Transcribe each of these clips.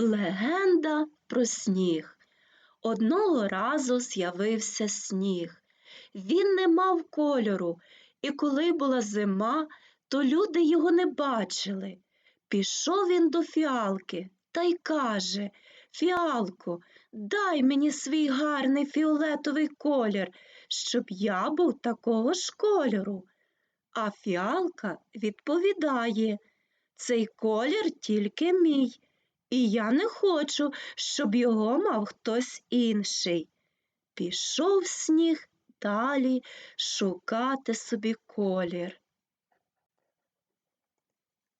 Легенда про сніг. Одного разу з'явився сніг. Він не мав кольору, і коли була зима, то люди його не бачили. Пішов він до фіалки та й каже Фіалко, дай мені свій гарний фіолетовий колір, щоб я був такого ж кольору. А фіалка відповідає Цей колір тільки мій, і я не хочу, щоб його мав хтось інший. Пішов сніг далі шукати собі колір.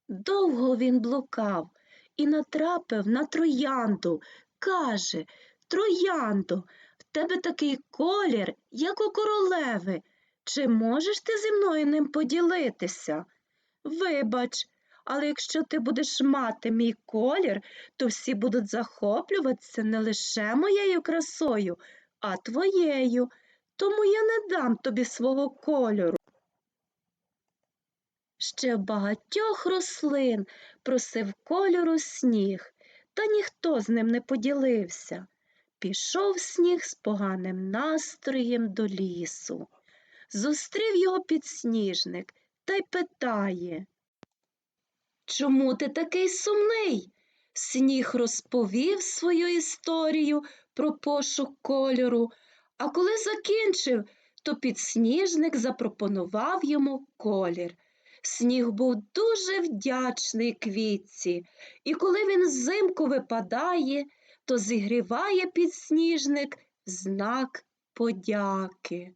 Довго він блукав і натрапив на троянду. Каже, Трояндо, в тебе такий колір, як у королеви. Чи можеш ти зі мною ним поділитися? Вибач, але якщо ти будеш мати мій колір, то всі будуть захоплюватися не лише моєю красою, а твоєю, тому я не дам тобі свого кольору. Ще багатьох рослин просив кольору сніг, та ніхто з ним не поділився. Пішов сніг з поганим настроєм до лісу. Зустрів його підсніжник та й питає. Чому ти такий сумний? Сніг розповів свою історію про пошук кольору, а коли закінчив, то підсніжник запропонував йому колір. Сніг був дуже вдячний квітці, і коли він взимку випадає, то зігріває підсніжник знак подяки.